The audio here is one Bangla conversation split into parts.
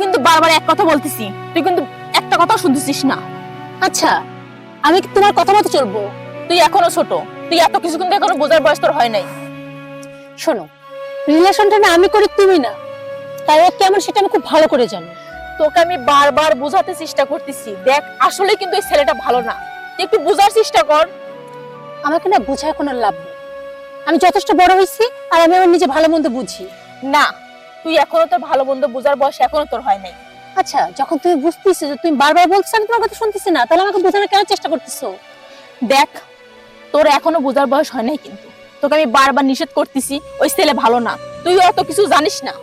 কিন্তু বারবার এক কথা বলতেছি। তুই কিন্তু একটা কথা শুনতেছিস না। আচ্ছা আমি কি তোমার কথা মতো চলবো? তুই এখনও ছোট। তুই এত কিছু কিন্তু এখনও বোঝার বয়স তোর হয় নাই। শোনো রিলেশনটা না আমি করি তুমি না। তাই ও কেমন সেটা আমি খুব ভালো করে জানি। তোকে আমি বারবার বোঝাতে চেষ্টা করতেছি। দেখ আসলে কিন্তু এই ছেলেটা ভালো না। তুই একটু বোঝার চেষ্টা কর। আমাকে না বোঝায় কোনো লাভ নেই। আমি যথেষ্ট বড় হয়েছি আর আমি আমার নিজে ভালো মন্দ বুঝি। না তুই এখনও তোর ভালো মন্দ বোঝার বয়স এখনও তোর হয় নাই। আচ্ছা যখন তুমি বুঝতেছো যে তুমি বারবার বলছো আমি তোমার কথা শুনতেছি না তাহলে আমাকে বোঝানোর কেন চেষ্টা করতেছো? দেখ তোর এখনও বোঝার বয়স হয় নাই কিন্তু। তোকে আমি বারবার নিষেধ করতেছি ওই ছেলে ভালো না। তুই অত কিছু জানিস না।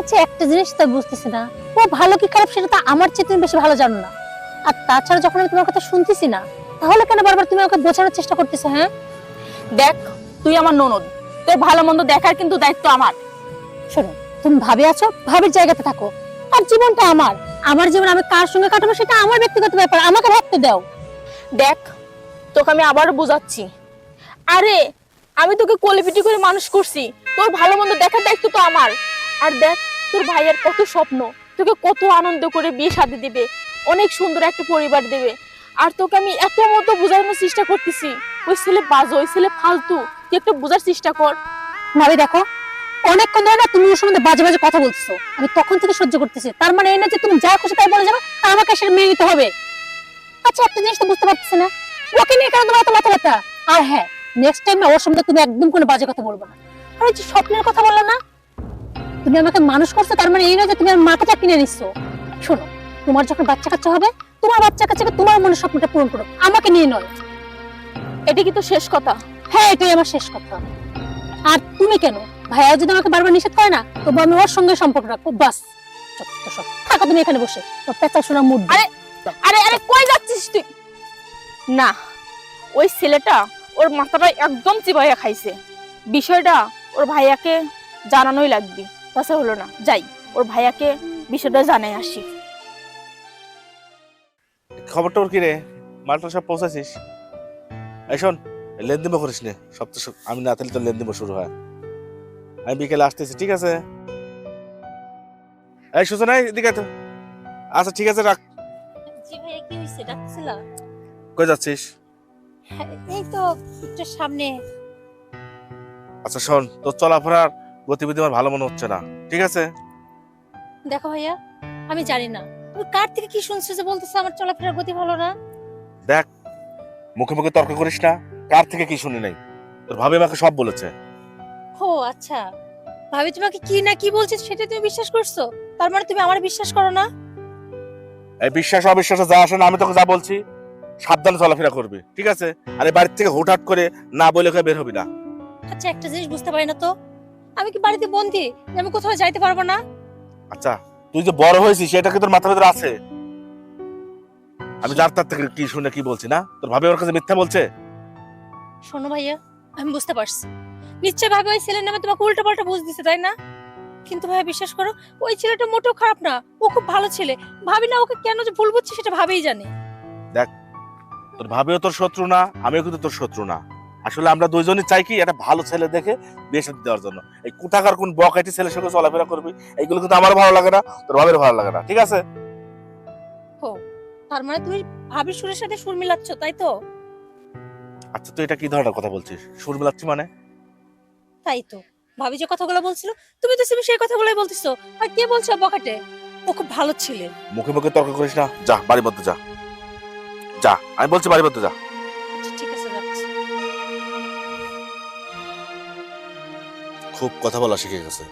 আচ্ছা একটা জিনিস তো বুঝতেছি না। ও ভালো কি খারাপ সেটা তো আমার চেয়ে তুমি বেশি ভালো জানো না। আর তাছাড়া যখন আমি তোমার কথা শুনতেছি না তাহলে কেন বারবার তুমি আমাকে বোঝানোর চেষ্টা করতেছো হ্যাঁ? দেখ তুই আমার ননদ। তোর ভালো মন্দ দেখার কিন্তু দায়িত্ব আমার। শোনো তুমি ভাবে আছো ভাবের জায়গাতে থাকো। আর জীবনটা আমার। আমার জীবন আমি কার সঙ্গে কাটাবো সেটা আমার ব্যক্তিগত ব্যাপার। আমাকে ভাবতে দাও। দেখ তোকে আমি আবার বোঝাচ্ছি। আরে আমি তোকে কোয়ালিফিটি করে মানুষ করছি। তোর ভালো মন্দ দেখার দায়িত্ব তো আমার। আর দেখ তোর ভাইয়ের কত স্বপ্ন। তোকে কত আনন্দ করে বিয়ে শাদি দিবে। অনেক সুন্দর একটা পরিবার দেবে। আর তোকে আমি এত মতো বোঝানোর চেষ্টা করতেছি। ওই ছেলে বাজো ওই ছেলে ফালতু। তুই একটু বোঝার চেষ্টা কর। ভাবি দেখো অনেকক্ষণ ধরে না তুমি ওর সম্বন্ধে বাজে বাজে কথা বলছো আমি তখন থেকে সহ্য করতেছি। তার মানে এই না যে তুমি যা খুশি তাই বলে যাবে আর আমাকে সেটা মেনে নিতে হবে। আচ্ছা একটা জিনিস তো বুঝতে পারতেছি না। ওকে নিয়ে কেন তোমার এত মাথা ব্যথা আর হ্যাঁ নেক্সট টাইম না ওর সম্বন্ধে তুমি একদম কোনো বাজে কথা বলব না। আর ওই যে স্বপ্নের কথা বলল না? তুমি আমাকে মানুষ করছ তার মানে এই না যে তুমি আমার মাথাটা কিনে নিচ্ছ শোনো তোমার যখন বাচ্চা কাচ্চা হবে তোমার বাচ্চা কাচ্চাকে তোমার মনের স্বপ্নটা পূরণ করো আমাকে নিয়ে নয়। এটা কি তো শেষ কথা। হ্যাঁ এটাই আমার শেষ কথা। আর তুমি কেন? ভাইয়া যদি আমাকে বারবার নিষেধ করে না তবু আমি ওর সঙ্গে সম্পর্ক রাখব বাস। থাকো তুমি এখানে বসে। তোর পেঁচা শোনা মুড আরে আরে আরে কই যাচ্ছিস তুই? না ওই ছেলেটা ওর মাথাটা একদম চিবাইয়া খাইছে। বিষয়টা ওর ভাইয়াকে জানানোই লাগবে। তাছাড়া হলো না। যাই ওর ভাইয়াকে বিষয়টা জানাই আসি। খবরটা ওর কি রে? মালটা সব পৌঁছাছিস এই শোন লেনদেন করিস নে সব তো আমি না থাকলে তো লেনদেন শুরু হয়। আমি বিকেলে আসতেছি ঠিক আছে? এই নাই এদিকে তো। আচ্ছা ঠিক আছে রাখ। জি ভাইয়া কি হইছে? ডাকছিলা কই যাচ্ছিস? এই তো একটু সামনে। আচ্ছা শোন তোর চলাফেরার গতিবিধি আমার ভালো মনে হচ্ছে না ঠিক আছে? দেখো ভাইয়া আমি জানি না। তুমি কার থেকে কি শুনছো যে বলতেছো আমার চলাফেরার গতি ভালো না? দেখ মুখে মুখে তর্ক করিস না কার থেকে কি শুনি নাই? তোর ভাবি আমাকে সব বলেছে। ও আচ্ছা। ভাবি তোমাকে কি না কি বলছে সেটা তুমি বিশ্বাস করছ? তার মানে তুমি আমার বিশ্বাস করো না? এই বিশ্বাস অবিশ্বাসে যা আসে না আমি তোকে যা বলছি সাবধানে চলাফেরা করবি ঠিক আছে? আরে বাড়ির থেকে হুটহাট করে না বলে কেউ বের হবি না। আচ্ছা একটা জিনিস বুঝতে পারি না তো। আমি কি বাড়িতে বন্দি? যে আমি কোথাও যাইতে পারব না? আচ্ছা তুই যে বড় হয়েছিস সেটা কি তোর মাথার ভিতরে আছে? আমি যার তার থেকে কি শুনে কি বলছি না? তোর ভাবি ওর কাছে মিথ্যা বলছে? শোনো ভাইয়া আমি বুঝতে পারছি। নিশ্চয় ভাবে ওই ছেলের নামে তোমাকে উল্টো পাল্টা বুঝ দিছে তাই না? কিন্তু ভাইয়া বিশ্বাস করো ওই ছেলেটা মোটেও খারাপ না। ও খুব ভালো ছেলে। ভাবি না ওকে কেন যে ভুল বুঝছে সেটা ভাবেই জানে। তোর ভাবিও তোর শত্রু না আমিও কিন্তু তোর শত্রু না। আসলে আমরা দুইজনই চাই কি একটা ভালো ছেলে দেখে বিয়ে শাদী দেওয়ার জন্য। এই কোথাকার কোন বকাইটি ছেলের সঙ্গে চলাফেরা করবি এইগুলো কিন্তু আমারও ভালো লাগে না তোর ভাবের ভালো লাগে না ঠিক আছে? তার মানে তুমি ভাবির সুরের সাথে সুর মিলাচ্ছ তাই তো? আচ্ছা তুই এটা কি ধরনের কথা বলছিস? সুর মিলাচ্ছি মানে? তাই তো। ভাবি যে কথাগুলো বলছিল তুমি তো সেই কথাগুলোই বলতেছো। আর কে বলছো বকাটে ও খুব ভালো ছেলে। মুখে মুখে তর্ক করিস না। যা বাড়ির মধ্যে যা। যা আমি বলছি বাড়ির মধ্যে যা। আচ্ছা, ঠিক আছে যাচ্ছি। খুব কথা বলা শিখে গেছে।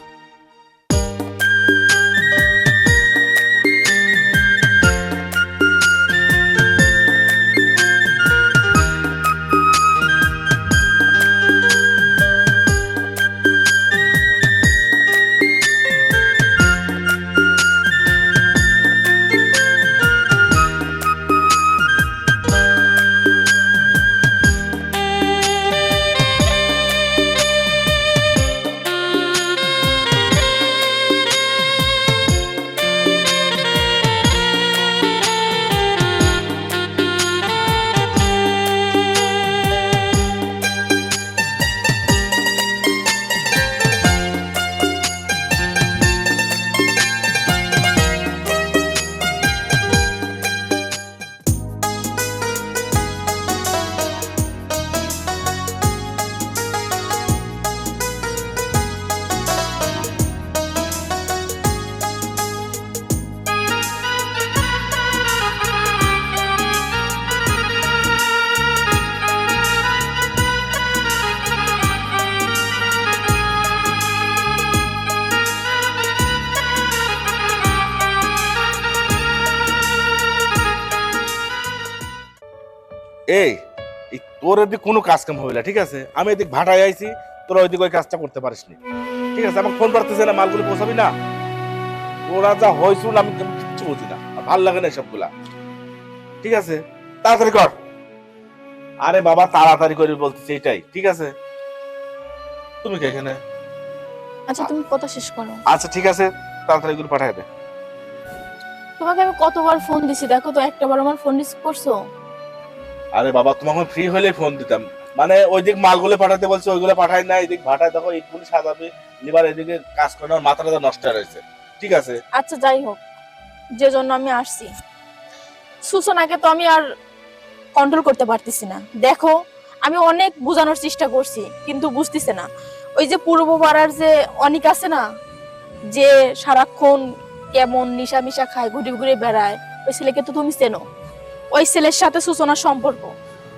তোর এদিক কোনো কাজ কাম হবে না ঠিক আছে? আমি এদিক ভাটায় আইছি তোরা ওইদিক ওই কাজটা করতে পারিস নি ঠিক আছে আমার ফোন করতেছে না মালগুলো পৌঁছাবি না? তোরা যা হয়েছিল আমি কিচ্ছু বুঝি না। ভালো লাগে না সবগুলা ঠিক আছে? তাড়াতাড়ি কর। আরে বাবা তাড়াতাড়ি করে বলতেছি এটাই ঠিক আছে? তুমি কে এখানে? আচ্ছা তুমি কথা শেষ করো। আচ্ছা ঠিক আছে তাড়াতাড়ি এগুলো পাঠাই দে। তোমাকে আমি কতবার ফোন দিছি দেখো তো একটা বার আমার ফোন রিসিভ করছ? আরে বাবা, তোমাকে ফ্রি হলে ফোন দিতাম। মানে ওই দিক মালগুলো পাঠাতে বলছে, ওইগুলো পাঠাই না এদিক ভাটায় দেখো এইগুলো সাজাবে লিবার এদিকে কাজ করে আমার মাথাটা নষ্ট হয়ে রয়েছে। ঠিক আছে? আচ্ছা যাই হোক, যে জন্য আমি আসছি। সূচনাকে তো আমি আর কন্ট্রোল করতে পারতেছি না। দেখো, আমি অনেক বোঝানোর চেষ্টা করছি, কিন্তু বুঝতেছে না। ওই যে পূর্ব পাড়ার যে অনিক আছে না, যে সারাক্ষণ কেমন নিশা মিশা খায়, ঘুরে ঘুরে বেড়ায়, ওই ছেলেকে তো তুমি চেনো। ওই ছেলের সাথে সূচনার সম্পর্ক।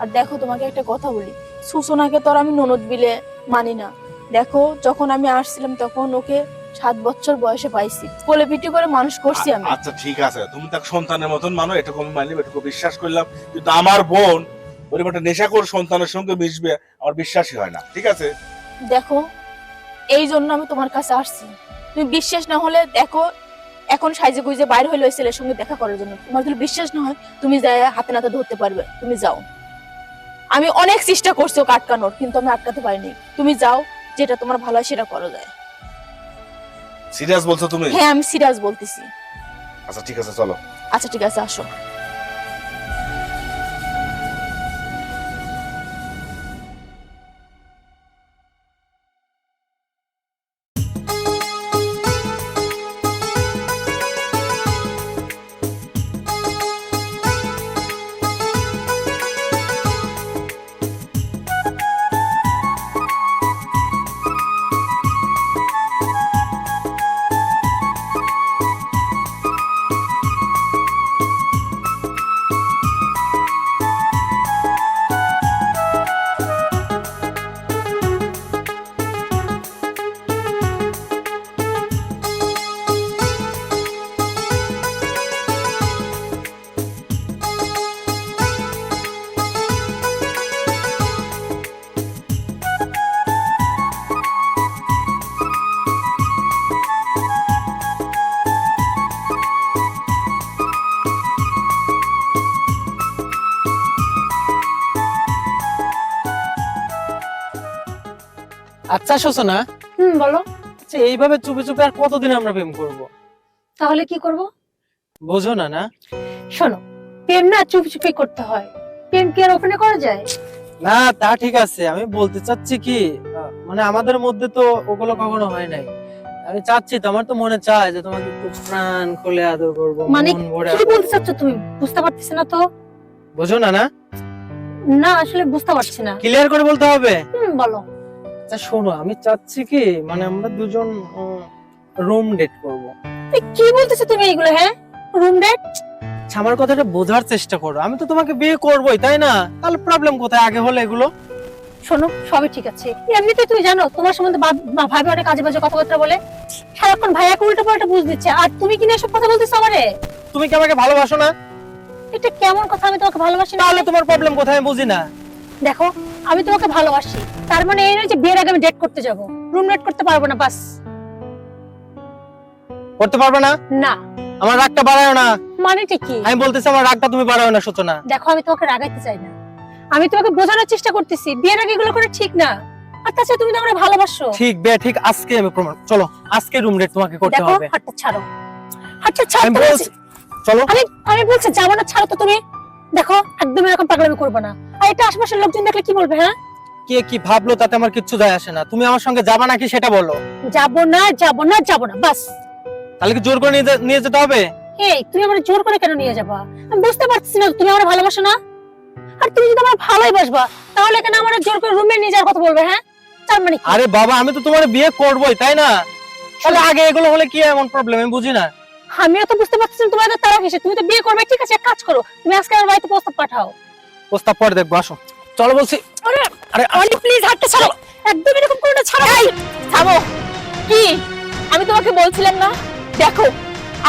আর দেখো তোমাকে একটা কথা বলি সূচনাকে তো আর আমি ননদ বিলে মানি না। দেখো যখন আমি আসছিলাম তখন ওকে সাত বছর বয়সে পাইছি। কোলে পিটি করে মানুষ করছি আমি। আচ্ছা ঠিক আছে। তুমি তাকে সন্তানের মতন মানো এটুকু আমি মানলাম এটুকু বিশ্বাস করলাম। কিন্তু আমার বোন ওরকম একটা নেশাখোর সন্তানের সঙ্গে মিশবে আমার বিশ্বাসই হয় না। ঠিক আছে? দেখো এই জন্য আমি তোমার কাছে আসছি। তুমি বিশ্বাস না হলে দেখো এখন সাইজে গুইজে বাইরে হইল ছেলের সঙ্গে দেখা করার জন্য। তোমার যদি বিশ্বাস না হয় তুমি যাই হাতে নাতে ধরতে পারবে। তুমি যাও। আমি অনেক চেষ্টা করছি ওকে আটকানোর কিন্তু আমি আটকাতে পারিনি। তুমি যাও যেটা তোমার ভালো হয় সেটা করা যায়। সিরিয়াস বলছো তুমি? হ্যাঁ আমি সিরিয়াস বলতেছি। আচ্ছা ঠিক আছে চলো। আচ্ছা ঠিক আছে আসো। আচ্ছা শোষণা হুম বলো। আচ্ছা এইভাবে চুপে চুপে আর কতদিন আমরা প্রেম করব? তাহলে কি করব? বোঝো না না? শোনো প্রেম না চুপি চুপি করতে হয়। প্রেম কি আর ওখানে করা যায়? না তা ঠিক আছে। আমি বলতে চাচ্ছি কি মানে আমাদের মধ্যে তো ওগুলো কখনো হয় নাই। আমি চাচ্ছি তো আমার তো মনে চায় যে তোমাকে একটু প্রাণ খুলে আদর করব মানে কি বলতে চাচ্ছ তুমি? বুঝতে পারতেছি না তো। বোঝো না না? না আসলে বুঝতে পারছি না। ক্লিয়ার করে বলতে হবে? হুম বলো। আচ্ছা শোনো আমি চাচ্ছি কি মানে আমরা দুজন রুম ডেট করব। কি বলতেছো তুমি এইগুলো হ্যাঁ? রুম ডেট আচ্ছা আমার কথাটা বোঝার চেষ্টা করো। আমি তো তোমাকে বিয়ে করবোই তাই না? তাহলে প্রবলেম কোথায়? আগে হলে এগুলো। শোনো সবই ঠিক আছে। এমনিতে তুমি জানো তোমার সম্বন্ধে ভাবি অনেক কাজে বাজে কথাবার্তা বলে। সারাক্ষণ ভাইয়াকে উল্টো পাল্টা বুঝ দিচ্ছে। আর তুমি কিনা এসব কথা বলতেছো আমারে? তুমি কি আমাকে ভালোবাসো না? এটা কেমন কথা? আমি তোমাকে ভালোবাসি না। তাহলে তোমার প্রবলেম কোথায়? বুঝি না। দেখো আমি তোমাকে ভালোবাসি। তার মানে এই নয় যে বিয়ের আগে আমি ডেট করতে যাব। রুম ডেট করতে পারব না বাস। করতে পারবে না? না। আমার রাগটা বাড়ায় না। মানেটা কি? আমি বলতেছি আমার রাগটা তুমি বাড়াও না সূচনা। দেখো আমি তোমাকে রাগাইতে চাই না। আমি তোমাকে বোঝানোর চেষ্টা করতেছি। বিয়ের আগে এগুলো করে ঠিক না। আর তাছাড়া তুমি তো আমার ভালোবাসো। ঠিক বে ঠিক আজকে আমি প্রমাণ চলো আজকে রুম রেট তোমাকে করতে হবে। দেখো হাতটা ছাড়ো। হাতটা ছাড়ো আমি বলছি। চলো। আমি আমি বলছি যাব না ছাড়ো তো তুমি। দেখো একদম এরকম পাগলামি করবে না। এটা আশেপাশের লোকজন দেখলে কি বলবে হ্যাঁ? কে কি ভাবলো তাতে আমার কিচ্ছু যায় আসে না। তুমি আমার সঙ্গে যাবা নাকি সেটা বলো। যাব না যাব না যাব না বাস। তাহলে কি জোর করে নিয়ে যে- নিয়ে যেতে হবে? এই তুমি আমার জোর করে কেন নিয়ে যাবা? আমি বুঝতে পারছি না তুমি আমার ভালোবাসো না? আর তুমি যদি আমার ভালোই বাসবা তাহলে কেন আমার জোর করে রুমে নিয়ে যাওয়ার কথা বলবে হ্যাঁ? তার মানে কি? আরে বাবা আমি তো তোমার বিয়ে করবোই তাই না? তাহলে আগে এগুলো হলে কি এমন প্রবলেম আমি বুঝি না। আমিও তো বুঝতে পারছি না এত তারা কিসে? তুমি তো বিয়ে করবে ঠিক আছে এক কাজ করো। তুমি আজকে আমার বাড়িতে প্রস্তাব পাঠাও। প্রস্তাব পরে দেখব আসো। চলো বলছি আরে আরে অলি প্লিজ হাতটা ছাড়ো। একদম এরকম করে না ছাড়ো। থামো। কি? আমি তোমাকে বলছিলাম না? দেখো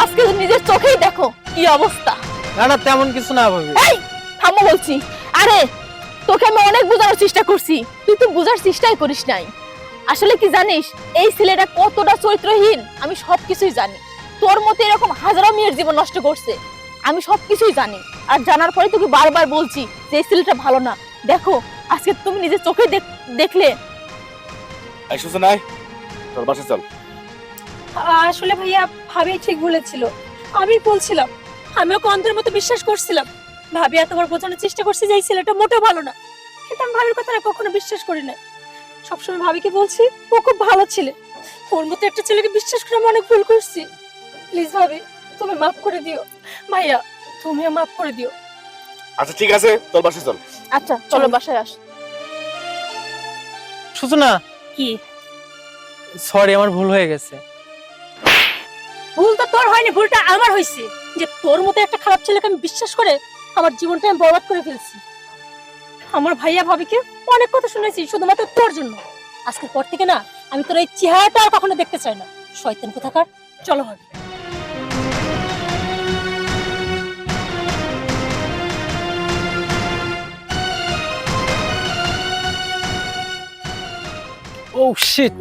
আজকে নিজের চোখেই দেখো কি অবস্থা। না না তেমন কিছু না ভাবি। এই থামো বলছি। আরে তোকে আমি অনেক বোঝানোর চেষ্টা করছি। তুই তো বোঝার চেষ্টাই করিস নাই। আসলে কি জানিস এই ছেলেটা কতটা চরিত্রহীন আমি সবকিছুই জানি। তোর মতো এরকম হাজারো মেয়ের জীবন নষ্ট করছে আমি সবকিছুই জানি। আর জানার পরে তোকে বারবার বলছি যে এই ছেলেটা ভালো না। দেখো আজকে তুমি নিজের চোখে দেখ- দেখলে। তোর বাসা চল। আসলে ভাইয়া ভাবি ঠিক বলেছিল। আমি বলছিলাম আমি ওকে অন্ধের মতো বিশ্বাস করছিলাম। ভাবি এতবার বোঝানোর চেষ্টা করছি যে এই ছেলেটা মোটেও ভালো না। কিন্তু আমি ভাবির কথাটা কখনো বিশ্বাস করি না সবসময় ভাবিকে বলছি ও খুব ভালো ছেলে। ওর মতো একটা ছেলেকে বিশ্বাস করে আমি অনেক ভুল করছি। প্লিজ ভাবি তুমি মাফ করে দিও। ভাইয়া তুমিও মাফ করে দিও। আচ্ছা ঠিক আছে তোর বাসা চল। আচ্ছা চলো বাসায় আস। সূচনা কি? সরি আমার ভুল হয়ে গেছে। ভুল তো তোর হয়নি ভুলটা আমার হয়েছে। যে তোর মতো একটা খারাপ ছেলেকে আমি বিশ্বাস করে আমার জীবনটা আমি বরবাদ করে ফেলছি। আমার ভাইয়া ভাবিকে অনেক কথা শুনেছি শুধুমাত্র তোর জন্য। আজকের পর থেকে না আমি তোর এই চেহারাটা আর কখনো দেখতে চাই না। শয়তান কোথাকার? চলো ভাবি। ও শিট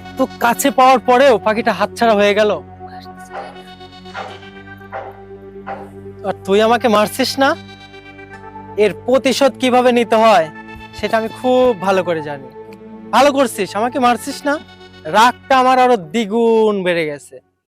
এত কাছে পাওয়ার পরেও পাখিটা হাতছাড়া হয়ে গেল। আর তুই আমাকে মারছিস না? এর প্রতিশোধ কীভাবে নিতে হয়, সেটা আমি খুব ভালো করে জানি। ভালো করছিস, আমাকে মারছিস না? রাগটা আমার আরও দ্বিগুণ বেড়ে গেছে।